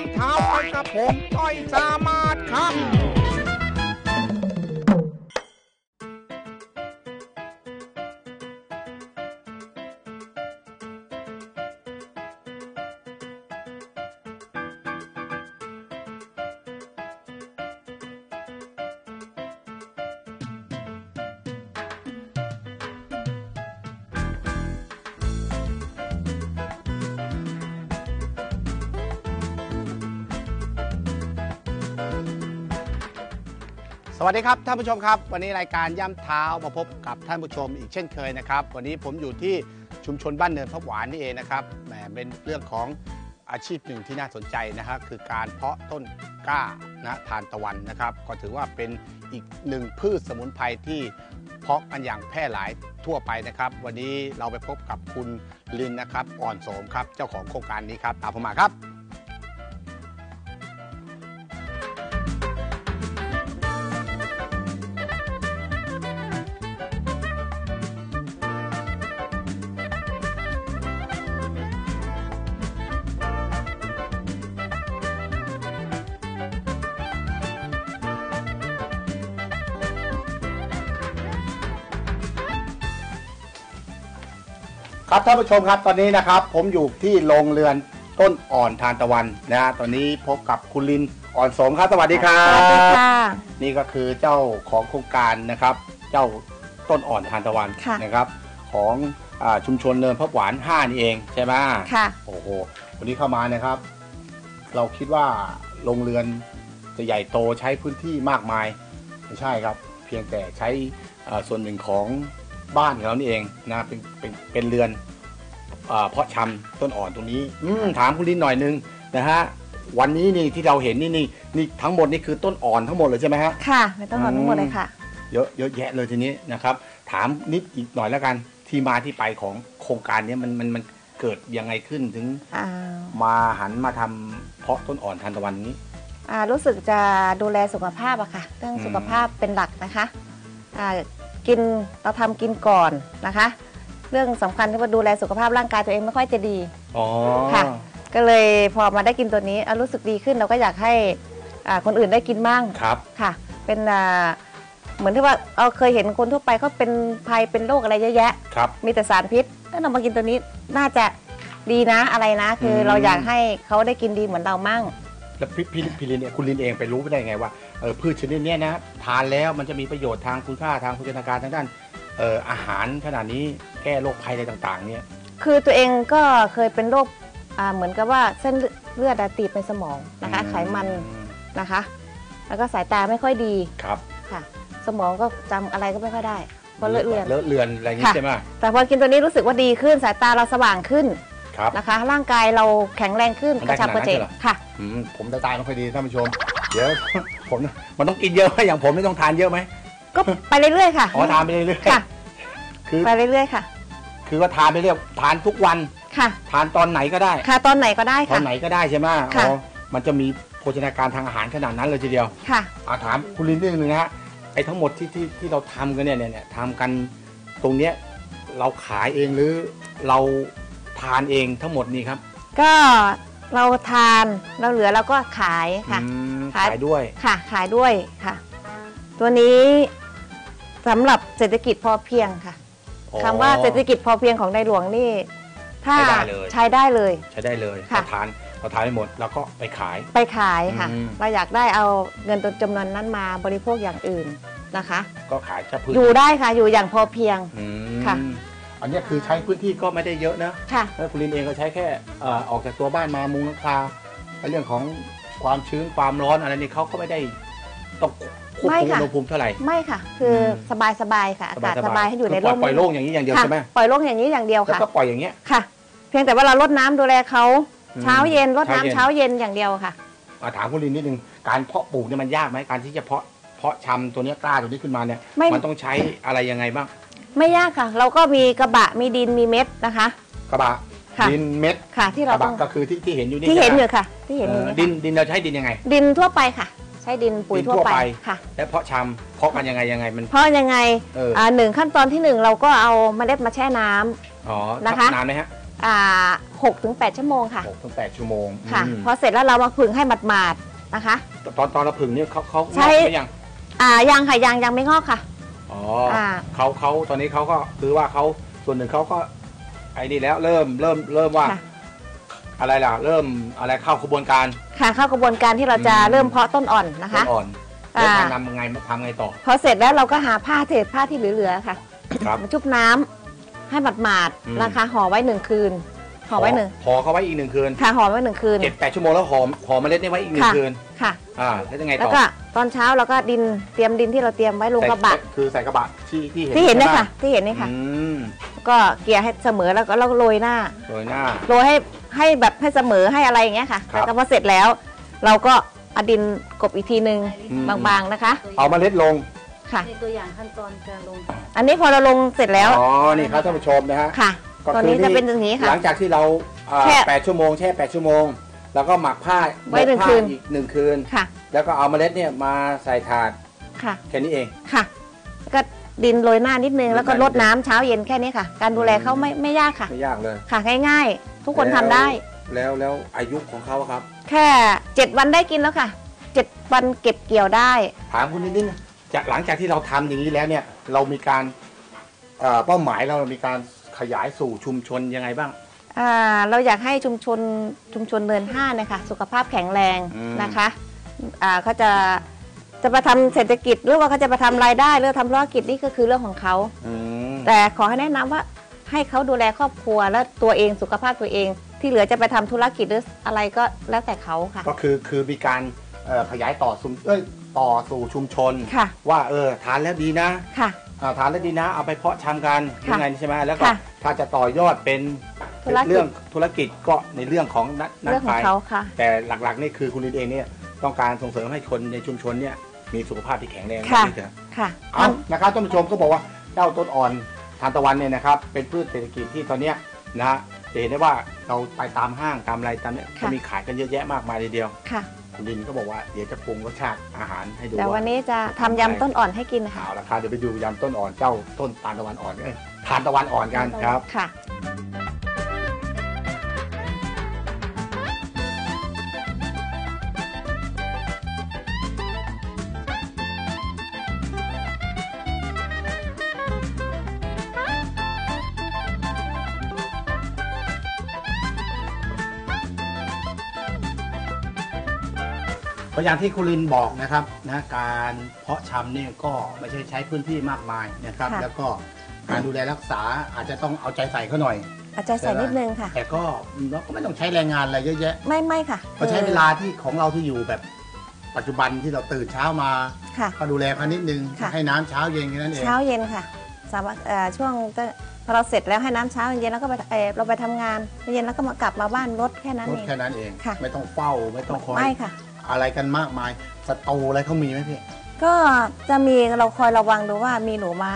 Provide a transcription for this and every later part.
ำเท้าไปกับผมต้อยสามารถครับ วัสดีครับท่านผู้ชมครับ วันนี้รายการย่ำเท้ามาพบกับท่านผู้ชมอีกเช่นเคยนะครับ วันนี้ผมอยู่ที่ชุมชนบ้านเนินพระหวานนี่เองนะครับแหมเป็นเรื่องของอาชีพหนึ่งที่น่าสนใจนะครับคือการเพาะต้นกล้านะทานตะวันนะครับ ก็ถือว่าเป็นอีกหนึ่งพืชสมุนไพรที่เพาะกันอย่างแพร่หลายทั่วไปนะครับ วันนี้เราไปพบกับคุณลินนะครับอ่อนโสมครับเจ้าของโครงการนี้ครับตามผมมาครับ ครับท่านผู้ชมครับตอนนี้นะครับ ผมอยู่ที่โรงเรือนต้นอ่อนทานตะวันนะฮะตอนนี้พบกับคุณลินอ่อนสมครับสวัสดีครับสวัสดีค่ะนี่ก็คือเจ้าของโครงการนะครับ เจ้าต้นอ่อนทานตะวันค่ะนะครับ ของอาชุมชนเนินพระหวาน5นี่เองใช่ไหมค่ะ โอ้โหวันนี้เข้ามานะครับ เราคิดว่าโรงเรือนจะใหญ่โตใช้พื้นที่มากมายไม่ใช่ครับ เพียงแต่ใช้อ่าส่วนหนึ่งของ บ้านของเรานี่เองนะเป็นเป็นเป็นเรือนอ่าเพาะชำต้นอ่อนตรงนี้ อืมถามคุณลินหน่อยนึงนะฮะวันนี้นี่ที่เราเห็นนี่นี่นี่ทั้งหมดนี่คือต้นอ่อนทั้งหมดเลยใช่ไหมฮะค่ะในต้นหอมทั้งหมดเลยค่ะ เยอะเยอะแยะเลยทีนี้นะครับ ถามนิดอีกหน่อยแล้วกันที่มาที่ไปของโครงการเนี้ยมันมันมันเกิดยังไงขึ้นถึงอ่ามาหันมาทำเพาะต้นอ่อนทานตะวันนี้อ่ารู้สึกจะดูแลสุขภาพอะค่ะ เรื่องอืมสุขภาพเป็นหลักนะคะอ่า กินเราทำกินก่อนนะคะ เรื่องสำคัญที่ว่าดูแลสุขภาพร่างกายตัวเองไม่ค่อยจะดี อ๋อค่ะ ก็เลยพอมาได้กินตัวนี้อะรู้สึกดีขึ้นเราก็อยากให้อ่าคนอื่นได้กินมั่งครับ ค่ะ เป็นอ่าเหมือนที่ว่าเราเคยเห็นคนทั่วไปเขาเป็นภัยเป็นโรคอะไรเยอะแยะ ครับ มีแต่สารพิษถ้าเรามากินตัวนี้น่าจะดีนะอะไรนะ คืออม เราอยากให้เขาได้กินดีเหมือนเรามั่ง แล้วพี่พี่พี่ลินเนี่ยคุณลินเองไปรู้ได้ไงว่าเออพืชชนิดเนี้ยนะทานแล้วมันจะมีประโยชน์ทางคุณค่าทางโภชนาการทางด้านเอ่ออาหารขนาดนี้แก้โรคภัยอะไรต่างๆ เนี่ย คือตัวเองก็เคยเป็นโรคอ่าเหมือนกับว่าเส้นเลือดอะตีบในสมองนะคะไขมันอืมนะคะ แล้วก็สายตาไม่ค่อยดีครับค่ะ สมองก็จำอะไรก็ไม่ค่อยได้เพราะเลือดเลือน เลอะเลือนอะไรอย่างงี้ค่ะ ใช่ไหมแต่พอกินตัวนี้รู้สึกว่าดีขึ้นสายตาเราสว่างขึ้น ครับนะคะ ร่างกายเราแข็งแรงขึ้นมันกได้ระชับขกนาดระนั้นเฉงเลยเหรอ ค่ะ อืมผมตาตาไม่ค่อยดีท่านผู้ชม เดี๋ยว ผมมันต้องกินเยอะไหมอย่างผมนี่ต้องทานเยอะไหมก็ไปเรื่อยๆค่ะอ๋อทานไปเรื่อยค่ะ ๆคือ ไปเรื่อยๆค่ะ คือว่าทานไปเรื่อยทานทุกวัน ค่ะ ทานตอนไหนก็ได้ ค่ะตอนไหนก็ได้ตอค่ะ นไหนก็ได้ใช่ไหมค่ะ อ๋อมันจะมีโภชนาการทางอาหารขนาดนั้นเลยทีเดียวค่ะ อาถามคุณลินนิดนึงนะฮะไอ้ทั้งหมดที่ที่ที่เราทำกันเนี่ยเนี่ยเนี่ยทำกันตรงเนี้ยเราขายเองหรือเรา ทานเองทั้งหมดนี่ครับก็เราทานเราเหลือเราก็ขายค่ะ อืมขายขายด้วย ค่ะ ขายด้วยค่ะ ตัวนี้สำหรับเศรษฐกิจพอเพียงค่ะอ๋อคำว่าเศรษฐกิจพอเพียงของในหลวงนี่ ถ้าใช้ได้เลย ใช้ได้เลย ใช้ได้เลยค่ะ เราทานเราทานได้หมดแล้วก็ไปขาย ไปขายค่ะ อืม เราอยากได้เอาเงินตัวจำนวนนั้นมาบริโภคอย่างอื่นนะคะ ก็ขายแค่พืชอยู่ได้ค่ะอยู่อย่างพอเพียง อืมค่ะ อันเนี้ยคือใช้พื้นที่ก็ไม่ได้เยอะนะค่ะ แล้วคุณลินเองก็ใช้แค่เอ่อออกจากตัวบ้านมามุงหลังคาในเรื่องของความชื้นความร้อนอะไรนี่เขาก็ไม่ได้ต้องควบไม่คุมค่ะ อุณหภูมิเท่าไหร่ ไม่ค่ะ คืออม สบายสบายๆค่ะอากาศสบายให้อยู่ในคืปล่ร่อยมปล่อยโล่งอย่างนี้อย่างเดียวค่ะใช่ไหมปล่อยโล่งอย่างนี้อย่างเดียวแล้วค่ะ ก็ปล่อยอย่างเงี้ย ค่ะ เพียงแต่ว่าเราลดน้ำดูแลเขาอืมเช้าเย็นรดน้ำเช้าเช้าเย็น เย็นอย่างเดียวค่ะ อะถามคุณลินนิดนึงการเพาะปลูกเนี่ยมันยากไหมการที่จะเพาะเพาะชำตัวเนี้ยกล้าตัวนี้ขึ้นมาเนี่ยไม่ มันต้องใช้อะไรยังไงบ้าง ไม่ยากค่ะ เราก็มีกระบะมีดินมีเม็ดนะคะ กระบะค่ะ ดินเม็ดค่ะ ที่กเราระต้บะองก็คือที่ที่เห็นอยู่นี่ที่เห็นใช่อไหมยู่ค่ะ ที่เห็นอยู่เออนี่ดินค่ะดินเราใช้ดินยังไง ดินทั่วไปค่ะ ใช้ดินปุ๋ยดินทั่วทั่วไป ไปค่ะ และเพาะชำเพาะกันยังไงยังไงมันเพราะยังไงเอออ่าหนึ่งขั้นตอนที่หนึ่งเราก็เอาเมล็ดมาแช่น้ำ อ๋อนะคะ นานไหมฮะอ่าหกถึงแปดชั่วโมงค่ะ หกถึงแปดชั่วโมงค่ะ อืมพอเสร็จแล้วเรามาผึ่งให้หมาดๆนะคะ ตอนตอนเราผึ่งเนี่ยเขาเขาใช้ งอกหรือยัง อ่ายังค่ะยังยังไม่งอกค่ะ อ๋ออาเขาเขาตอนนี้เขาก็คือว่าเขาส่วนหนึ่งเขาก็ ไอ้นี่แล้วเริ่มเริ่มเริ่มว่า ค่ะ อะไรล่ะ เริ่มอะไรเข้ากระบวนการ ค่ะเข้ากระบวนการที่เราจะอืม เริ่มเพาะต้นอ่อนนะคะต้นอ่อนแล้วอ่าการนำไงทำไงต่อ พอเสร็จแล้วเราก็หาผ้าเศษผ้าที่เหลือๆค่ะครับ มาชุบน้ำให้หมาดอืม ๆนะคะห่อไว้หนึ่งคืนห่อไว้หนึ่งห่อเขาไว้อีกหนึ่งคืนค่ะห่อไว้หนึ่งคืน เจ็ดแปดชั่วโมงแล้วห่อห่อเมล็ดนี่ไว้อีกหนึ่งค่ะ คืนค่ะ อ่าแล้วยังไงแล้วต่อก็ ตอนเช้าเราก็ดินเตรียมดินที่เราเตรียมไว้ลงกระบะใส่คือใส่กระบะที่ที่เห็นที่เห็นเนี่ยใช่ค่ะปที่เห็นเนี่ยค่ะ อืมก็เกลี่ยให้เสมอแล้วก็เราก็โรยหน้าโรยหน้า โรยให้ให้แบบให้เสมอให้อะไรอย่างเงี้ยค่ะครับแล้วก็พอเสร็จแล้ว เราก็เอาดินกบอีกทีนึงอืม บางๆนะคะเอาเมล็ดลง ค่ะ ในตัวอย่างขั้นตอนการลง อันนี้พอเราลงเสร็จแล้วอ๋อ นี่ครับท่านผู้ชมนะฮะค่ะก็ตอนคือนี้จะเป็นอย่างนี้ค่ะ หลังจากที่เราอ่าแช่แปดชั่วโมงแช่แปดชั่วโมง แล้วก็หมักผ้าไว้หนึ่งผ้าคืน อีกหนึ่งคืน ค่ะ แล้วก็เอาเมล็ดเนี่ยมาใส่ถาดค่ะ แค่นี้เอง ค่ะแล้วก็ดินโรยหน้านิดนึงนิดหน่อยแล้วก็รดน้ำเช้าเย็นแค่นี้ค่ะ การดูแลเขาไม่ไม่ยากค่ะ ไม่ยากเลย ค่ะง่ายๆ ทุกคนทำได้ แล้วแล้วอายุของเขาครับ แค่เจ็ดวันได้กินแล้วค่ะเจ็ดวันเก็บเกี่ยวได้ ถามคุณนิดนึงจากหลังจากที่เราทำอย่างนี้แล้วเนี่ย เรามีการเอ่อเป้าหมายเรามีการขยายสู่ชุมชนยังไงบ้าง อ่าเราอยากให้ชุมชนชุมชนเนินห้าเนี่ยค่ะสุขภาพแข็งแรงอืม นะคะ อ่าเขาจะจะมาทำเศรษฐกิจหรือว่าเขาจะมาทำรายได้หรือทำธุรกิจนี่ก็คือเรื่องของเขา อืมแต่ขอให้แนะนำว่าให้เขาดูแลครอบครัวและตัวเองสุขภาพตัวเอง ที่เหลือจะไปทำธุรกิจหรืออะไรก็แล้วแต่เขาค่ะ ก็คือคือมีการเอ่อขยายต่อชุมเอ้ยต่อสู่ชุมชน ค่ะ ว่าเออทานแล้วดีนะค่ะ อ่าทานแล้วดีนะ เอาไปเพาะชำกันค่ะยังไงใช่ไหมแล้วก็ค่ะถ้าจะต่อยอดเป็นธุรกิจ เรื่องธุรกิจก็ในเรื่องของนักนักเรื่องขไปองเขาค่ะ แต่หลักๆนี่คือคุณลินเองเนี่ย ต้องการส่งเสริมให้คนในชุมชนเนี่ยมีสุขภาพที่แข็งแรงค่ะนี่เถอะค่ะเอานะครับท่านผู้ชมก็บอกว่าเจ้าต้นอ่อนทานตะวันเนี่ยนะครับ เป็นพืชเศรษฐกิจที่ตอนเนี้ยนะฮะจะเห็นได้ว่าเราไปตามห้างตามอะไรตามเนี่ยค่ะก็มีขายกันเยอะแยะมากมายทีเดียว ค่ะ คุณลินก็บอกว่าเดี๋ยวจะปรุงรสชาติอาหารให้ดูแต่วันว่านี้จะทำยำต้นอ่อนให้กินค่ะ เอาละครับเดี๋ยวไปดูยำต้นอ่อนเจ้าต้นตาลตะวันอ่อนเอ้ยทานตะวันอ่อนกันครับ ค่ะ เพราะอย่างที่คุณลินบอกนะครับนะการเพาะชำเนี่ยก็ไม่ใช่ใช้พื้นที่มากมายนะครับ ค่ะ แล้วก็การดูแลรักษาอาจจะต้องเอาใจใส่เขาหน่อยอาจจะใส่นิดนึงค่ะ แต่ก็เราก็ไม่ต้องใช้แรงงานอะไรเยอะแยะไม่ไม่ค่ะก็ใช้เวลาที่ของเราที่อยู่แบบปัจจุบันที่เราตื่นเช้ามา ค่ะ ก็ดูแลเขานิดนึงค่ะ ให้น้ำเช้าเย็นแค่นั้นเอง เช้าเย็นค่ะสามารถเอ่อช่วงจะพอเราเสร็จแล้วให้น้ำเช้าเย็นแล้วก็ไปเอ่อเราไปทำงานเย็นแล้วก็มากลับมาบ้านรถแค่นั้นลดเอง แค่นั้นเอง ค่ะ ไม่ต้องเฝ้าไม่ต้องคอยไม่ค่ะ อะไรกันมากมายสตูอะไรเขามีไหมพี่ ก็จะมีเราคอยระวังดูว่ามีหนูมา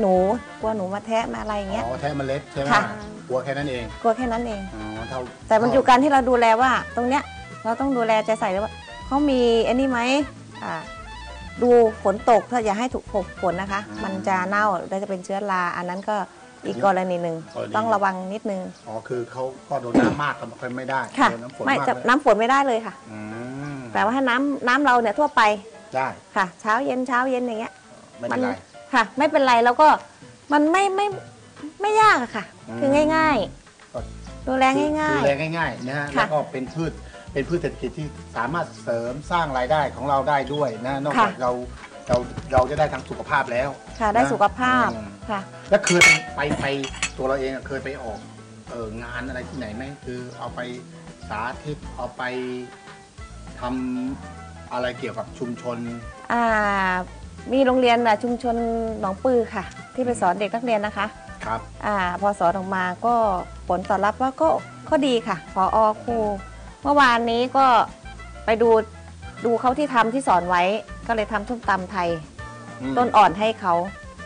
หนูกลัวหนูมาแทะมาอะไรอย่างเงี้ย อ๋อแท้เมล็ดใช่ไหมค่ะ กลัวแค่นั้นเองกลัวแค่นั้นเอง อ๋อเท่าแต่มันอยู่การที่เราดูแลว่า ตรงเนี้ยเราต้องดูแลใจใส่เลยว่าเขามีอันนี้ไหมอ่าดูฝนตกถ้าอย่าให้ถูกฝนนะคะ มันจะเน่าแล้วจะเป็นเชื้อราอันนั้นก็อีกกรณีหนึ่งต้องระวังนิดนึงอ๋อคือเขาก็โดนน้ำมากก็ไม่ค่อยไม่ได้ค่ะ โดนน้ำฝนไม่มากจะเลยน้ำฝนไม่ได้เลยค่ะ อืม แต่ว่าถ้าน้ำน้ำเราเนี่ยทั่วไปได้ค่ะ เช้าเย็นเช้าเย็นอย่างเงี้ย ไม่เป็นไร ค่ะ ไม่เป็นไรแล้วก็มันไม่ไม่ไม่ยากอะค่ะ อืม คือง่ายก็ๆ ดูแลง่ายดูแลง่ายๆนะฮะค่ะแล้วก็เป็นพืชเป็นพืชเศรษฐกิจที่สามารถเสริมสร้างรายได้ของเราได้ด้วยนะนอกจากค่ะ เราเราเราจะได้ทางสุขภาพแล้ว ๆ ค่ะ ได้นะสุขภาพอืม ค่ะ แล้วเคยไปไปตัวเราเองอะเคยไปออกเอองานอะไรที่ไหนไหมคือเอาไปสาธิตเอาไป ทำอะไรเกี่ยวกับชุมชน อ่ามีโรงเรียนอะชุมชนหนองปือค่ะ ที่ไปสอนเด็กนักเรียนนะคะ ครับ อ่าพอสอนออกมาก็ผลตอบรับว่าก็ก็ดีค่ะพออครูเมื่อวานนี้ก็ไปดูดูเขาที่ทำที่สอนไว้ ก็เลยทำส้มตำไทย อืมต้นอ่อนให้เขา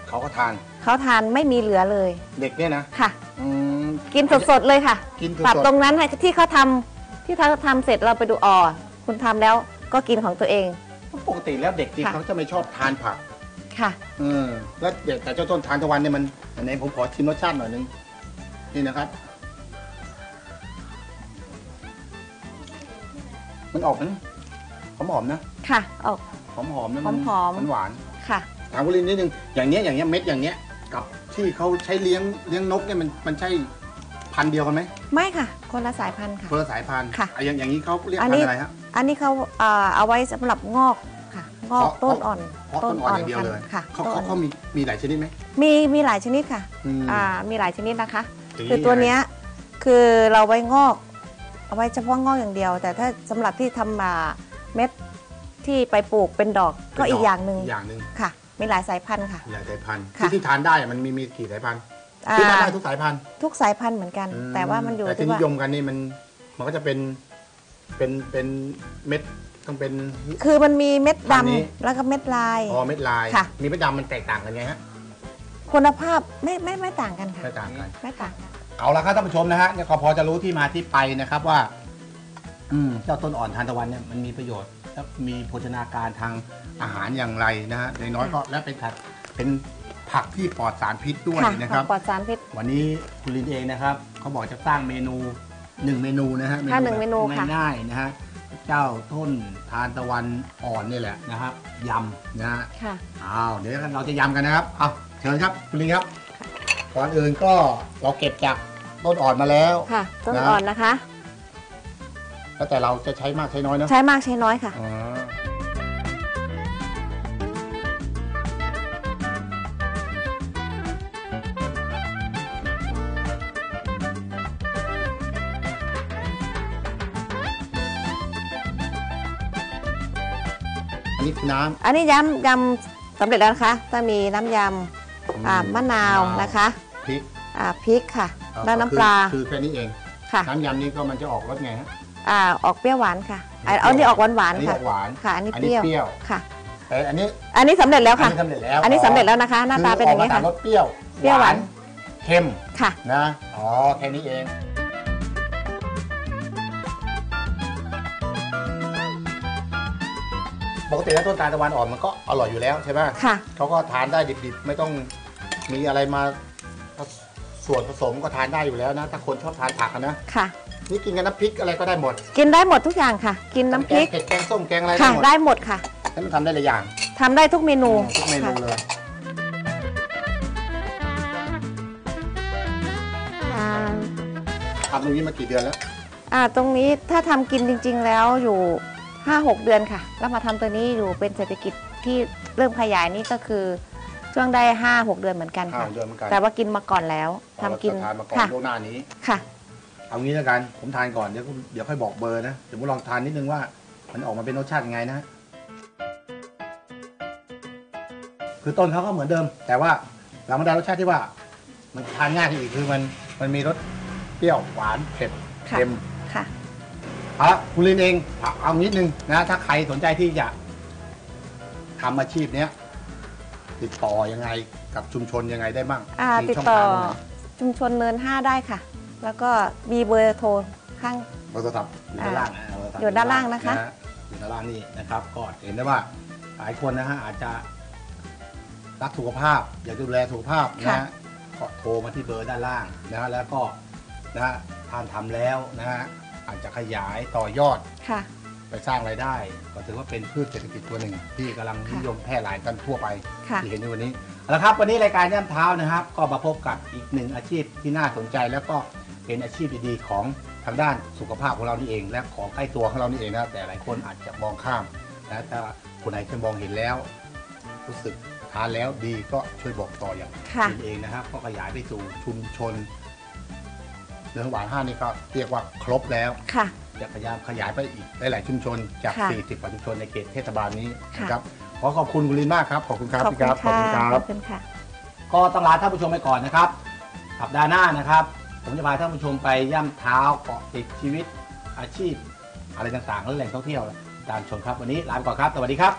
เขาก็ทานเขาทานไม่มีเหลือเลยเด็กเนี่ยนะค่ะ อืมกินสดๆเลยค่ะกินสปรับดตรงนั้นให้ที่เขาทำที่เขาทำเสร็จเราไปดูอ๋อ คุณทำแล้วก็กินของตัวเอง ปกติแล้วเด็กจริงเขาจะไม่ชอบทานผัก ค่ะ เออแล้วเดี๋ยวแต่เจ้าต้นทานตะวันเนี่ยมันอันไหนผมขอชิมรสชาติหน่อยนึงนี่นะครับ มันออกนะหอมหอมนะค่ะออก หอมหอมนะมันหอมๆ มันหวานค่ะ ถามคุณลินนิดนึงอย่างเนี้ยอย่างเนี้ยเม็ดอย่างเนี้ยกับที่เขาใช้เลี้ยงเลี้ยงนกเนี่ยมันมันใช่พันเดียวกันไหมไม่ค่ะ คนละสายพันธุ์ค่ะ คนละสายพันธุ์ค่ะอ่อย่างอย่างนี้เขาเรียกอพันธุ์อะไรฮะ อันนี้เขาเอ่อเอาไว้สำหรับงอกค่ะ งอกเพราะต้นอ่อนเพราะต้นอ่อนอย่างเดียวเลยค่ะเขาต้นเขาอ่อนเขามีมีหลายชนิดไหมมีมีหลายชนิดค่ะอืมอ่ามีหลายชนิดนะคะย่างคือตัวเนี้ยคือเราไว้งอกเอาไว้เฉพาะงอกอย่างเดียว แต่ถ้าสำหรับที่ทำมาเม็ดที่ไปปลูกเป็นดอกก็อีกอย่างหนึ่งอย่างหนึ่งค่ะ มีหลายสายพันธุ์ค่ะ หลายสายพันธุ์ค่ะ ที่ที่ทานได้อะมันมีมีกี่สายพันธุ์อ่าที่ทานได้ทุกสายพันธุ์ทุกสายพันธุ์เหมือนกันอืแต่ว่ามันอยู่แต่ที่ที่นิว่ายมกันนี่มันมันก็จะเป็น เป็นเป็นเม็ดต้องเป็น คือมันมีเม็ดอันนี้ดำแล้วก็เม็ดลาย อ๋อเม็ดลาย ค่ะ มีเม็ดดำมันแตกต่างกันไงฮะคุณภาพไม่ไม่ไม่ต่างกันค่ะไม่ต่างกัน ไม่ต่างเอาละครับท่านผู้ชมนะฮะเนี่ยก็พอจะรู้ที่มาที่ไปนะครับว่า อืมเจ้าต้นอ่อนทานตะวันเนี่ยมันมีประโยชน์และมีโภชนาการทางอาหารอย่างไรนะฮะในน้อยก็และเป็นผักเป็นผักที่ปลอดสารพิษด้วยค่ะนะครับ ปลอดสารพิษ วันนี้คุณลินเองนะครับเขาบอกจะสร้างเมนู หนึ่งเมนูนะฮะค่ะหนึ่งเมนูแบบค่ะ ง่ายๆนะฮะเจ้าต้นทานตะวันอ่อนนี่แหละนะครับยำนะฮะ ค่ะ อ้าวเดี๋ยวเราจะยำกันนะครับเอาเชิญครับคุณลินครับ ก่อนอื่นก็เราเก็บจากต้นอ่อนมาแล้ว ค่ะต้นนะอ่อนนะคะ แล้วแต่เราจะใช้มากใช้น้อยเนอะใช้มากใช้น้อยค่ะอ๋อ นนี้คือน้ำ อันนี้ยำยำสำเร็จแล้วนะคะจะมีน้ำยำอ่ามะนาวนะคะพริก อ่าพริกค่ะเอาแล้วน้ำปลาคือคือแค่นี้เอง ค่ะ น้ำยำนี่ก็มันจะออกรสไงฮะ อ่าออกเปรี้ยวหวานค่ะอ่าเอาอันนี้ออกหวานหวานอันนี้ๆค่ะออกหวาน ค่ะอันนี้อันเปนี้รี้ยวเปรี้ยว ค่ะ แต่อันนี้อันนี้สำเร็จแล้วอันค่ะนี้สำเร็จแล้วอันนี้สำเร็จแล้วนะคะ หน้าตาเป็นอย่างนี้นี้ค่ะรสเปรี้ยวเปรี้ยวหวาน เค็มค่ะ นะ อ๋อ แค่นี้เอง ปกติแล้วต้นตาลตะวันอ่อนมันก็อร่อยอยู่แล้วใช่ไหมค่ะ เขาก็ทานได้ดิบๆ ไม่ต้องมีอะไรมาส่วนผสมก็ทานได้อยู่แล้วนะ ถ้าคนชอบทานผักอะนะ ค่ะ นี่กินกับน้ำพริกอะไรก็ได้หมดกินได้หมดทุกอย่างค่ะ กินน้ำพริกแงเผ็ดแกงส้มแกงอะไรได้ค่ะ หมดได้หมดค่ะให้มันทำได้หลายอย่างทำได้ทุกเมนูทุกเมนูค่ะเลย อ่า ทำตรงนี้มากี่เดือนแล้ว อ่าตรงนี้ถ้าทำกินจริง ๆ แล้วอยู่ 5-6 เดือนค่ะ แล้วมาทำตัวนี้อยู่เป็นเศรษฐกิจที่เริ่มขยายนี่ก็คือช่วงได้ 5-6 เดือนเหมือนกันห้าค่ะเดือนเหมือนกัน แต่ว่ากินมาก่อนแล้วทำกินเราจะทานมาก่อนค่ะล่วงหน้านี้ ค่ะ เอางี้แล้วกัน ผมทานก่อน เดี๋ยวคุณเดี๋ยวค่อยบอกเบอร์นะ เดี๋ยวผมลองทานนิดนึงว่า มันออกมาเป็นรสชาติยังไงนะ คือต้นเขาก็เหมือนเดิม แต่ว่าเรามาได้รสชาติที่ว่า มันทานง่ายที่อีกคือมันมันมีรสเปรี้ยวหวานเผ็ดค่ะ เค็มค่ะเอาละคุณลินเองเอาเอานิดนึงนะถ้าใครสนใจที่จะทำอาชีพเนี้ยติดต่อยังไงกับชุมชนยังไงได้บ้างอ่ามีติดช่องต่อทางตรงไหนชุมชนเนิน5ได้ค่ะ แล้วก็มีเบอร์โทรข้างโทรศัพท์อยู่ด้านล่างนะโทรศัพท์อยู่ด้านล่างนะคะ ฮอยู่ด้านล่างนี่นะครับ ก็เห็นได้ว่าหลายคนนะฮะอาจจะรักสุขภาพ อยากดูแลสุขภาพนะฮะก็โทรมาที่เบอร์ด้านล่างนะฮะแล้วก็นะฮะท่านทำแล้วนะฮะ อาจจะขยายต่อยอดค่ะ ไปสร้างรายได้ ก็ถือว่าเป็นพืชเศรษฐกิจตัวหนึ่ง ที่กำลังนิยมแพร่หลายกันทั่วไปค่ะที่เห็นในวันนี้เอาละครับ วันนี้รายการย่ำเท้านะครับ ก็มาพบกับอีกหนึ่งอาชีพที่น่าสนใจแล้วก็เป็นอาชีพดีๆของทางด้านสุขภาพของเรานี่เอง และของใกล้ตัวของเรานี่เองนะแต่หลายคนอาจจะมองข้ามนะถ้าคนไหนที่มองเห็นแล้ว รู้สึกทานแล้วดีก็ช่วยบอกต่ออย่างค่ะคุณเองนะครับ ก็ขยายไปสู่ชุมชน เนื้อหวานห้านี่ก็เรียกว่าครบแล้ว ค่ะ จะพยายามขยายไปอีกหลาย ๆ ชุมชนจาก ค่ะ40กว่าชุมชนในเขตเทศบาลนี้ค่ะ นะครับขอขอบคุณคุณลินมากครับ ขอบคุณครับขอบพี่คุคณรับขอบค่ะคุณครัขบอบคุณค่ะ ก็ต้องลาท่านผู้ชมไปก่อนนะครับสัปดาห์หน้านะครับ ผมจะพาท่านผู้ชมไปย่ำเท้าเกาะติดชีวิตอาชีพ อะไรต่างๆและแหล่งท่องเที่ยวตามชมครับ วันนี้ลาไปก่อนครับ สวัสดีครับ